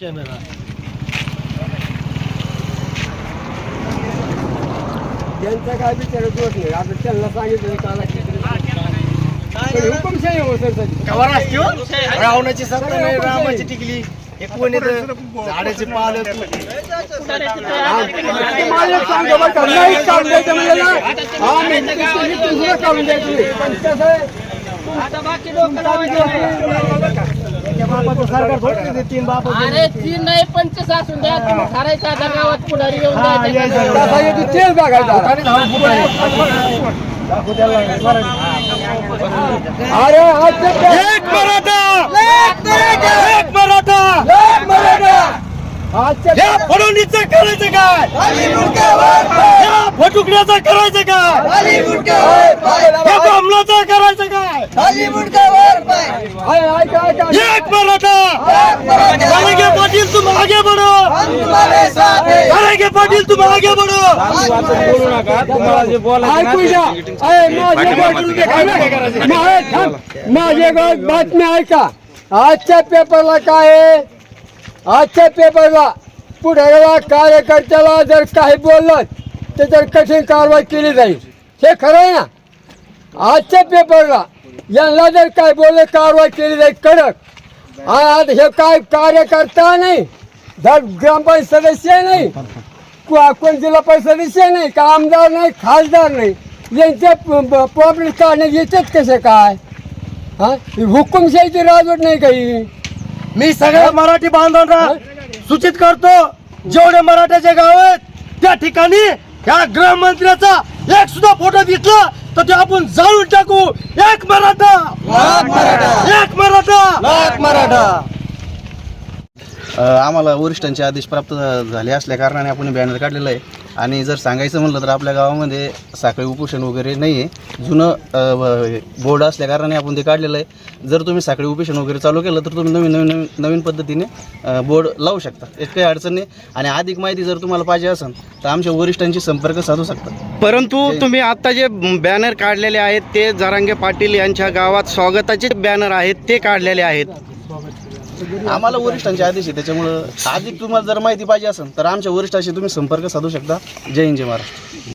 Camera त्यांचा काय विचार होत नाही आता त्यांना सांगितलं काला हुकुमशाही हो सर कवर रावणाची सत्ता नाही रामाची टिकली कोणी झाडाची पाल सांग काढून द्यायचं. पण कसं आहे, सरकार तीन बाप अरे तीन नाही पंचवीस असून द्या तुम्ही ठरायचं आता गावात पुढारी येऊन तेच बघायचं. अरे एक मराठा! एक मराठा! आजच्या फडणवीसचं करायचं काय फटुकड्याचं करायचं काय या बामणाचं करायचं काय. एक मराठा! करेंगे पाटील तुम आगे बढ़ो! करेंगे पाटील तुम आगे बढ़ो! माझे बातमी ऐका. आजच्या पेपरला काय आहे? आजच्या पेपरला पुढाऱ्याला कार्यकर्त्याला जर काही बोललं त्याच्यावर कठीण कारवाई केली जाईल. हे खरं आहे ना? आजच्या पेपरला यांना जर काय बोलले कारवाई केली जाईल कडक. आता हे काय कार्यकर्ता नाही धर ग्रामपंचायत सदस्य नाही कोण जिल्हा परिषद सदस्य नाही का आमदार नाही खासदार नाही यांचे प्रॉब्लेम काढण्यात येतात कसे काय? हा? हुकुमशाहीची राजवट नाही काही. मी सगळ्या मराठी बांधवांना सूचित करतो जेवढे मराठ्याचे गाव आहेत त्या ठिकाणी या गृहमंत्र्याचा एक सुद्धा फोटो दिसला तर ते आपण जाळून टाकू. एक मराठा. एक मराठा. आम्हाला वरिष्ठांचे आदेश प्राप्त झाले असल्या कारणाने आपण बॅनर काढलेलं आहे. आणि जर सांगायचं म्हणलं तर आपल्या गावामध्ये साखळी उपोषण वगैरे नाही आहे जुनं बोर्ड असल्या कारणाने आपण ते काढलेलं आहे. जर तुम्ही साखळी उपोषण वगैरे चालू केलं तर तुम्ही नवीन नवीन नवीन नवीन पद्धतीने बोर्ड लावू शकता. यात काही अडचण नाही. आणि अधिक माहिती जर तुम्हाला पाहिजे असेल तर आमच्या वरिष्ठांशी संपर्क साधू शकता. परंतु तुम्ही आता जे बॅनर काढलेले आहेत ते जरांगे पाटील यांच्या गावात स्वागताचे बॅनर आहेत ते काढलेले आहेत. आम्हाला वरिष्ठांचे आदेश आहे त्याच्यामुळं अधिक तुम्हाला जर माहिती पाहिजे असेल तर आमच्या वरिष्ठाशी तुम्ही संपर्क साधू शकता. जय हिंद जय महाराष्ट्र.